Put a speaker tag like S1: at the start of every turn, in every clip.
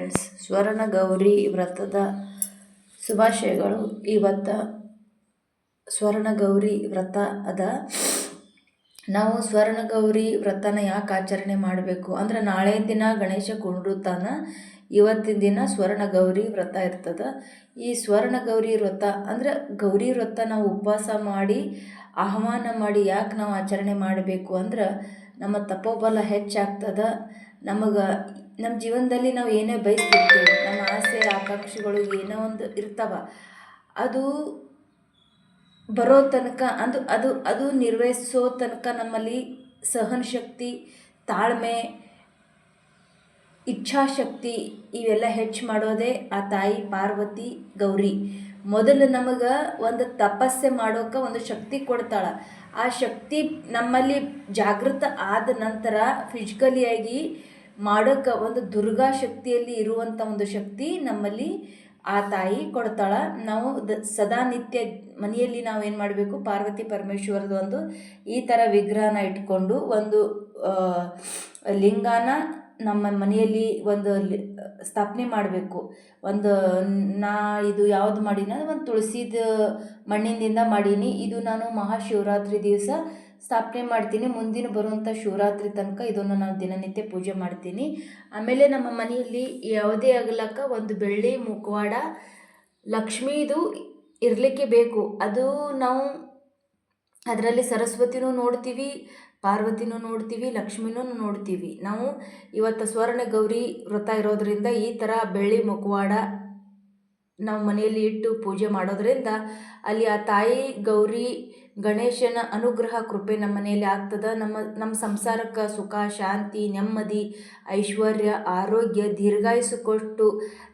S1: Friends, ಸ್ವರ್ಣ ಗೌರಿ ವ್ರತದ ಶುಭಾಶಯಗಳು. ಇವತ್ತು ಸ್ವರ್ಣ ಗೌರಿ ವ್ರತ ಅದ. ನಾವು ಸ್ವರ್ಣ ಗೌರಿ ವ್ರತನ ಯಾಕೆ ಆಚರಣೆ ಮಾಡಬೇಕು? ಅಂದ್ರೆ ನಾಳೆ ದಿನ ಗಣೇಶ ಕುಂಡ್ರುತ್ತಾನ ಇವತ್ತಿನ ದಿನ ಸ್ವರ್ಣ ಗೌರಿ ವ್ರತ ಇರ್ತದೆ. ಈ ಸ್ವರ್ಣ ಗೌರಿ ವ್ರತ, ಅಂದ್ರೆ ಗೌರಿ ವ್ರತ ನಾವು ಉಪವಾಸ ಮಾಡಿ, ಆಹ್ವಾನ ಮಾಡಿ ಯಾಕೆ ನಾವು ಆಚರಣೆ ಮಾಡಬೇಕು? ಅಂದ್ರೆ ನಮ್ಮ ತಪೋಬಲ ಹೆಚ್ಚಾಗ್ತದ. ನಮಗೆ ನಮ್ಮ ಜೀವನದಲ್ಲಿ ನಾವು ಏನೇ ಬಯಸ್ತಿರ್ತೇವೆ ನಮ್ಮ ಆಸೆ, ಆಕಾಂಕ್ಷೆಗಳು ಏನೋ ಒಂದು ಇರ್ತಾವ, ಅದು ಬರೋ ತನಕ ಅದು ಅದು ಅದು ನಿರ್ವಹಿಸೋ ತನಕ ನಮ್ಮಲ್ಲಿ ಸಹನ ಶಕ್ತಿ ತಾಳ್ಮೆ, ಇಚ್ಛಾಶಕ್ತಿ ಇವೆಲ್ಲ ಹೆಚ್ಚು ಮಾಡೋದೇ ಆ ತಾಯಿ ಪಾರ್ವತಿ ಗೌರಿ. ಮೊದಲು ನಮಗೆ ಒಂದು ತಪಸ್ಸೆ ಮಾಡೋಕೆ ಒಂದು ಶಕ್ತಿ ಕೊಡ್ತಾಳೆ. ಆ ಶಕ್ತಿ ನಮ್ಮಲ್ಲಿ ಜಾಗೃತ ಆದ ನಂತರ ಫಿಸಿಕಲಿಯಾಗಿ ಮಾಡೋಕ್ಕೆ ಒಂದು ದುರ್ಗಾ ಶಕ್ತಿಯಲ್ಲಿ ಇರುವಂಥ ಒಂದು ಶಕ್ತಿ ನಮ್ಮಲ್ಲಿ ಆ ತಾಯಿ ಕೊಡ್ತಾಳೆ. ನಾವು ದ ಸದಾ ನಿತ್ಯ ಮನೆಯಲ್ಲಿ ನಾವು ಏನು ಮಾಡಬೇಕು, ಪಾರ್ವತಿ ಪರಮೇಶ್ವರದ ಒಂದು ಈ ಥರ ವಿಗ್ರಹನ ಇಟ್ಕೊಂಡು ಒಂದು ಲಿಂಗಾನ ನಮ್ಮ ಮನೆಯಲ್ಲಿ ಒಂದು ಸ್ಥಾಪನೆ ಮಾಡಬೇಕು. ಒಂದು ನಾ ಇದು ಯಾವುದು ಮಾಡೀನಿ, ಒಂದು ತುಳಸಿದ ಮಣ್ಣಿನಿಂದ ಮಾಡೀನಿ. ಇದು ನಾನು ಮಹಾಶಿವರಾತ್ರಿ ದಿವಸ ಸ್ಥಾಪನೆ ಮಾಡ್ತೀನಿ, ಮುಂದಿನ ಬರುವಂಥ ಶಿವರಾತ್ರಿ ತನಕ ಇದನ್ನು ನಾನು ದಿನನಿತ್ಯ ಪೂಜೆ ಮಾಡ್ತೀನಿ. ಆಮೇಲೆ ನಮ್ಮ ಮನೆಯಲ್ಲಿ ಯಾವುದೇ ಆಗಲಕ್ಕ ಒಂದು ಬೆಳ್ಳಿ ಮುಖವಾಡ ಲಕ್ಷ್ಮೀದು ಇರಲಿಕ್ಕೆ ಬೇಕು. ಅದು ನಾವು ಅದರಲ್ಲಿ ಸರಸ್ವತಿನೂ ನೋಡ್ತೀವಿ, ಪಾರ್ವತಿನೂ ನೋಡ್ತೀವಿ, ಲಕ್ಷ್ಮಿನೂ ನೋಡ್ತೀವಿ. ನಾವು ಇವತ್ತು ಸ್ವರ್ಣ ಗೌರಿ ವ್ರತ ಇರೋದರಿಂದ ಈ ಥರ ಬೆಳ್ಳಿ ಮುಖವಾಡ ನಾವು ಮನೆಯಲ್ಲಿ ಇಟ್ಟು ಪೂಜೆ ಮಾಡೋದರಿಂದ ಅಲ್ಲಿ ಆ ತಾಯಿ ಗೌರಿ ಗಣೇಶನ ಅನುಗ್ರಹ ಕೃಪೆ ನಮ್ಮ ಮನೆಯಲ್ಲಿ ಆಗ್ತದೆ. ನಮ್ಮ ನಮ್ಮ ಸಂಸಾರಕ್ಕೆ ಸುಖ, ಶಾಂತಿ, ನೆಮ್ಮದಿ, ಐಶ್ವರ್ಯ, ಆರೋಗ್ಯ ದೀರ್ಘಾಯಿಸಿಕೊಟ್ಟು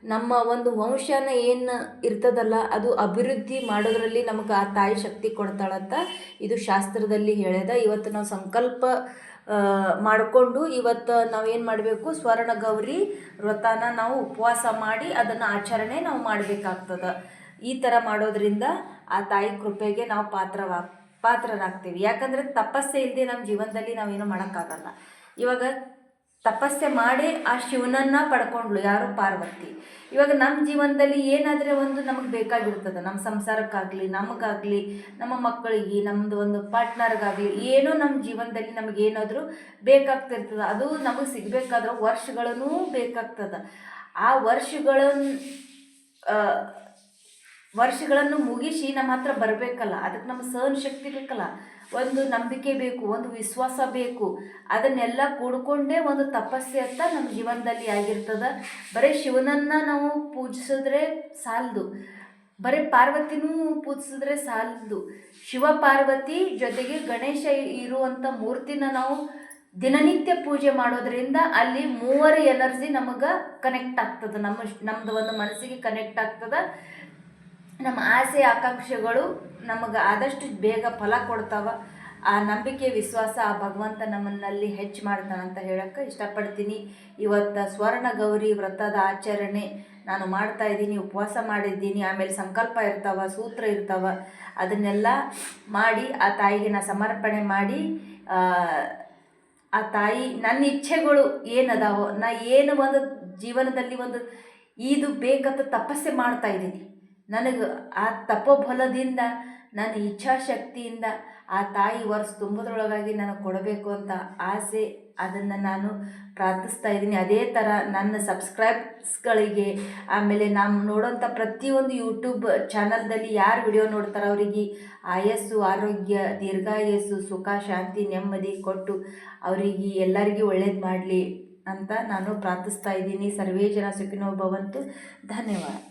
S1: ನಮ್ಮ ಒಂದು ವಂಶನ ಏನು ಇರ್ತದಲ್ಲ ಅದು ಅಭಿವೃದ್ಧಿ ಮಾಡೋದ್ರಲ್ಲಿ ನಮಗೆ ಆ ತಾಯಿ ಶಕ್ತಿ ಕೊಡ್ತಾಳಂತ ಇದು ಶಾಸ್ತ್ರದಲ್ಲಿ ಹೇಳ್ಯದ. ಇವತ್ತು ನಾವು ಸಂಕಲ್ಪ ಮಾಡಿಕೊಂಡು ಇವತ್ತು ನಾವು ಏನು ಮಾಡಬೇಕು? ಸ್ವರ್ಣ ಗೌರಿ ವ್ರತನ ನಾವು ಉಪವಾಸ ಮಾಡಿ ಅದನ್ನು ಆಚರಣೆ ನಾವು ಮಾಡಬೇಕಾಗ್ತದೆ. ಈ ಥರ ಮಾಡೋದ್ರಿಂದ ಆ ತಾಯಿ ಕೃಪೆಗೆ ನಾವು ಪಾತ್ರವಾ, ಪಾತ್ರರಾಗ್ತೀವಿ. ಯಾಕಂದರೆ ತಪಸ್ಸೆ ಇಲ್ಲದೆ ನಮ್ಮ ಜೀವನದಲ್ಲಿ ನಾವೇನು ಮಾಡೋಕ್ಕಾಗಲ್ಲ. ಇವಾಗ ತಪಸ್ಸೆ ಮಾಡಿ ಆ ಶಿವನನ್ನು ಪಡ್ಕೊಂಡ್ಳು, ಯಾರು ಪಾರ್ವತಿ. ಇವಾಗ ನಮ್ಮ ಜೀವನದಲ್ಲಿ ಏನಾದರೆ ಒಂದು ನಮಗೆ ಬೇಕಾಗಿರ್ತದೆ. ನಮ್ಮ ಸಂಸಾರಕ್ಕಾಗಲಿ, ನಮಗಾಗಲಿ, ನಮ್ಮ ಮಕ್ಕಳಿಗೆ ನಮ್ಮದು ಒಂದು ಪಾರ್ಟ್ನರ್ಗಾಗಲಿ, ಏನೋ ನಮ್ಮ ಜೀವನದಲ್ಲಿ ನಮಗೆ ಏನಾದರೂ ಬೇಕಾಗ್ತಿರ್ತದೆ. ಅದು ನಮಗೆ ಸಿಗಬೇಕಾದ್ರೆ ವರ್ಷಗಳನ್ನೂ ಬೇಕಾಗ್ತದೆ. ಆ ವರ್ಷಗಳನ್ನು ವರ್ಷಗಳನ್ನು ಮುಗಿಸಿ ನಮ್ಮ ಹತ್ರ ಬರಬೇಕಲ್ಲ, ಅದಕ್ಕೆ ನಮ್ಮ ಸಹನ ಶಕ್ತಿ ಬೇಕಲ್ಲ, ಒಂದು ನಂಬಿಕೆ ಬೇಕು, ಒಂದು ವಿಶ್ವಾಸ ಬೇಕು, ಅದನ್ನೆಲ್ಲ ಕೂಡ್ಕೊಂಡೇ ಒಂದು ತಪಸ್ಸೆ ಅಂತ ನಮ್ಮ ಜೀವನದಲ್ಲಿ ಆಗಿರ್ತದೆ. ಬರೀ ಶಿವನನ್ನು ನಾವು ಪೂಜಿಸಿದ್ರೆ ಸಾಲದು, ಬರೀ ಪಾರ್ವತಿನೂ ಪೂಜಿಸಿದ್ರೆ ಸಾಲದು. ಶಿವ ಪಾರ್ವತಿ ಜೊತೆಗೆ ಗಣೇಶ ಇರುವಂಥ ಮೂರ್ತಿನ ನಾವು ದಿನನಿತ್ಯ ಪೂಜೆ ಮಾಡೋದ್ರಿಂದ ಅಲ್ಲಿ ಮೂವರ ಎನರ್ಜಿ ನಮಗೆ ಕನೆಕ್ಟ್ ಆಗ್ತದೆ, ನಮ್ಮ ನಮ್ಮದು ಒಂದು ಮನಸ್ಸಿಗೆ ಕನೆಕ್ಟ್ ಆಗ್ತದೆ. ನಮ್ಮ ಆಸೆ, ಆಕಾಂಕ್ಷೆಗಳು ನಮಗೆ ಆದಷ್ಟು ಬೇಗ ಫಲ ಕೊಡ್ತಾವ. ಆ ನಂಬಿಕೆ, ವಿಶ್ವಾಸ ಆ ಭಗವಂತ ನಮ್ಮನ್ನಲ್ಲಿ ಹೆಚ್ಚು ಮಾಡ್ತಾನೆ ಅಂತ ಹೇಳಕ್ಕೆ ಇಷ್ಟಪಡ್ತೀನಿ. ಇವತ್ತು ಸ್ವರ್ಣ ಗೌರಿ ವ್ರತದ ಆಚರಣೆ ನಾನು ಮಾಡ್ತಾ ಇದ್ದೀನಿ, ಉಪವಾಸ ಮಾಡಿದ್ದೀನಿ. ಆಮೇಲೆ ಸಂಕಲ್ಪ ಇರ್ತಾವ, ಸೂತ್ರ ಇರ್ತಾವ. ಅದನ್ನೆಲ್ಲ ಮಾಡಿ ಆ ತಾಯಿಗೆ ನಾನು ಸಮರ್ಪಣೆ ಮಾಡಿ, ಆ ತಾಯಿ ನನ್ನ ಇಚ್ಛೆಗಳು ಏನದಾವೋ, ನಾ ಏನು ಒಂದು ಜೀವನದಲ್ಲಿ ಒಂದು ಇದು ಬೇಕಂತ ತಪಸ್ಸೆ ಮಾಡ್ತಾ ಇದ್ದೀನಿ. ನನಗೆ ಆ ತಪೋಬಲದಿಂದ ನನ್ನ ಇಚ್ಛಾಶಕ್ತಿಯಿಂದ ಆ ತಾಯಿ ವರ್ಷ ತುಂಬದ್ರೊಳಗಾಗಿ ನನಗೆ ಕೊಡಬೇಕು ಅಂತ ಆಸೆ, ಅದನ್ನು ನಾನು ಪ್ರಾರ್ಥಿಸ್ತಾ ಇದ್ದೀನಿ. ಅದೇ ಥರ ನನ್ನ ಸಬ್ಸ್ಕ್ರೈಬ್ಸ್ಗಳಿಗೆ, ಆಮೇಲೆ ನಾನು ನೋಡೋಂಥ ಪ್ರತಿಯೊಂದು ಯೂಟ್ಯೂಬ್ ಚಾನಲ್ದಲ್ಲಿ ಯಾರು ವಿಡಿಯೋ ನೋಡ್ತಾರೋ ಅವರಿಗೆ ಆಯಸ್ಸು, ಆರೋಗ್ಯ, ದೀರ್ಘಾಯಸ್ಸು, ಸುಖ, ಶಾಂತಿ, ನೆಮ್ಮದಿ ಕೊಟ್ಟು ಅವರಿಗೆ ಎಲ್ಲರಿಗೂ ಒಳ್ಳೇದು ಮಾಡಲಿ ಅಂತ ನಾನು ಪ್ರಾರ್ಥಿಸ್ತಾ ಇದ್ದೀನಿ. ಸರ್ವೇ ಜನ ಸುಖಿನೋ ಧನ್ಯವಾದ.